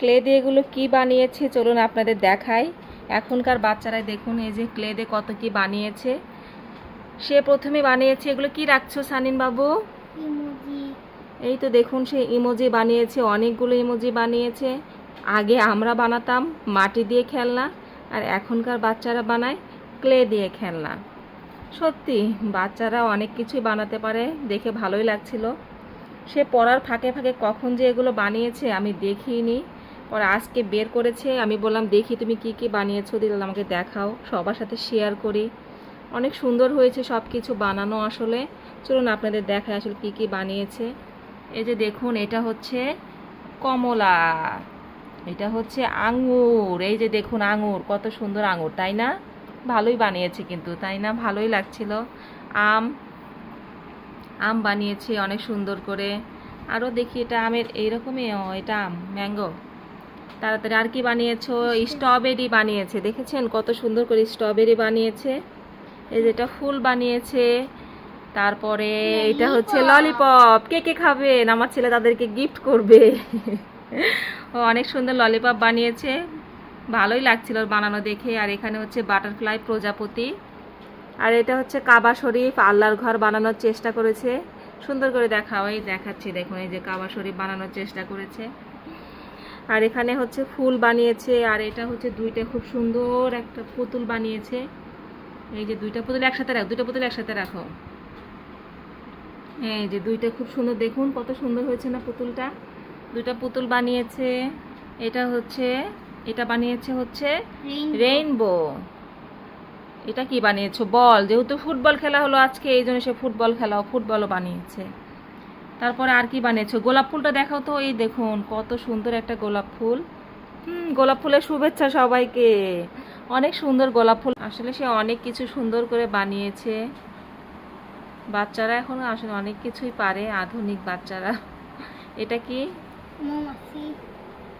Clay দিয়ে এগুলো কী বানিয়েছে চলুন আপনাদের দেখাই। এখনকার বাচ্চারাই দেখুন এই যে ক্লে দিয়ে কত কি বানিয়েছে। সে প্রথমে বানিয়েছে এগুলো কি রাখছো সানিন বাবু? এই তো দেখুন সে ইমোজি বানিয়েছে অনেকগুলো ইমোজি বানিয়েছে। আগে আমরা বানাতাম মাটি দিয়ে খেলনা আর এখনকার বাচ্চারা বানায় ক্লে দিয়ে খেলনা। সত্যি বাচ্চারা অনেক কিছুই বানাতে পারে দেখে ভালোই লাগছিল। সে পড়ার ফাঁকে ফাঁকে কখন যে এগুলো বানিয়েছে আমি দেখিনি। পরে আজকে বের করেছে, আমি বললাম, দেখি তুমি কি কি বানিয়েছো দিলাম আমাকে দেখাও, সবার সাথে শেয়ার করি। অনেক সুন্দর হয়েছে সব কিছু বানানো আসলে। চলুন আপনাদের দেখায় আসলে কি কি বানিয়েছে। এই যে দেখুন, এটা হচ্ছে কমলা, এটা হচ্ছে আঙুর। এই যে দেখুন, আঙুর, কত সুন্দর আঙুর, তাই না? ভালোই বানিয়েছে কিন্তু, তাই না? ভালোই লাগছিল। আম আম বানিয়েছে অনেক সুন্দর করে। আরও দেখি, এটা আমের, এইরকমই এটা আম, ম্যাঙ্গো। তাড়াতাড়ি আর কি বানিয়েছো? স্ট্রবেরি বানিয়েছে দেখেছেন? কত সুন্দর করে স্ট্রবেরি বানিয়েছে। এই যেটা ফুল বানিয়েছে। তারপরে এটা হচ্ছে ললিপপ কে কে খাবেন? আমার ছেলে তাদেরকে গিফট করবে। ও অনেক সুন্দর ললিপপ বানিয়েছে। ভালোই লাগছিল বানানো দেখে। আর এখানে হচ্ছে বাটারফ্লাই প্রজাপতি। আর এটা হচ্ছে কাবা শরীফ। আল্লাহর ঘর বানানোর চেষ্টা করেছে। সুন্দর করে দেখাও। এই দেখাচ্ছি দেখুন এই যে কাবা শরীফ বানানোর চেষ্টা করেছে। আর এখানে হচ্ছে ফুল বানিয়েছে আর এটা হচ্ছে দুইটা খুব সুন্দর একটা পুতুল বানিয়েছে। এই যে দুইটা পুতুল একসাথে রাখো দুইটা পুতুল একসাথে রাখো। এই যে দুইটা খুব সুন্দর দেখুন কত সুন্দর হয়েছে না পুতুলটা। দুইটা পুতুল বানিয়েছে এটা হচ্ছে এটা বানিয়েছে হচ্ছে রেইনবো এটা কি বানিয়েছো? বল যেহেতু ফুটবল খেলা হলো আজকে এই জন্য সে ফুটবল খেলা ফুটবলও বানিয়েছে। তারপরে আর কি বানিয়েছো? গোলাপ ফুলটা দেখাও তো এই দেখুন কত সুন্দর একটা গোলাপ ফুল। হুম গোলাপ ফুলের শুভেচ্ছা সবাইকে। অনেক সুন্দর গোলাপ ফুল। আসলে সে অনেক কিছু সুন্দর করে বানিয়েছে। বাচ্চারা এখন আসলে অনেক কিছুই পারে আধুনিক বাচ্চারা। এটা কি?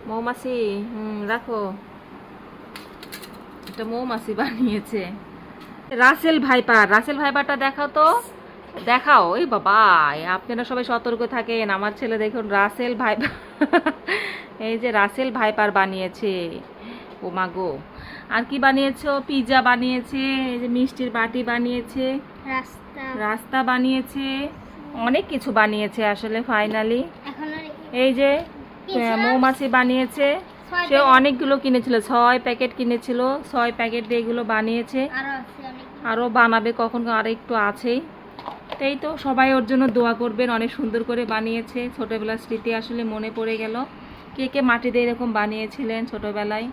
মৌমাছি। হুম রাখো। এটা মৌমাছি বানিয়েছে। রাসেল ভাইপার রাসেল ভাইপারটা দেখাও তো। দেখাও এই বাবা আপনারা সবাই সতর্ক থাকেন আমার ছেলে দেখুন রাসেল ভাইপার এই যে রাসেল ভাইপার বানিয়েছে ও মাগো আর কি বানিয়েছো পিৎজা বানিয়েছে এই যে মিষ্টির বাটি বানিয়েছে রাস্তা। রাস্তা বানিয়েছে অনেক কিছু বানিয়েছে আসলে ফাইনালি। এই যে মৌমাছি বানিয়েছে সে অনেকগুলো কিনেছিল ছয় প্যাকেট কিনেছিল ছয় প্যাকেট দিয়ে এগুলো বানিয়েছে। আরও আরও বানাবে কখন আর একটু আছেই। তাই তো সবাই ওর জন্য দোয়া করবেন, অনেক সুন্দর করে বানিয়েছে। ছোটোবেলার স্মৃতি আসলে মনে পড়ে গেল। কে কে মাটি দিয়ে এরকম বানিয়েছিলেন ছোটোবেলায়?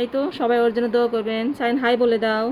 এই তো সবাই ওর জন্য দোয়া করবেন। সাইন হাই বলে দাও।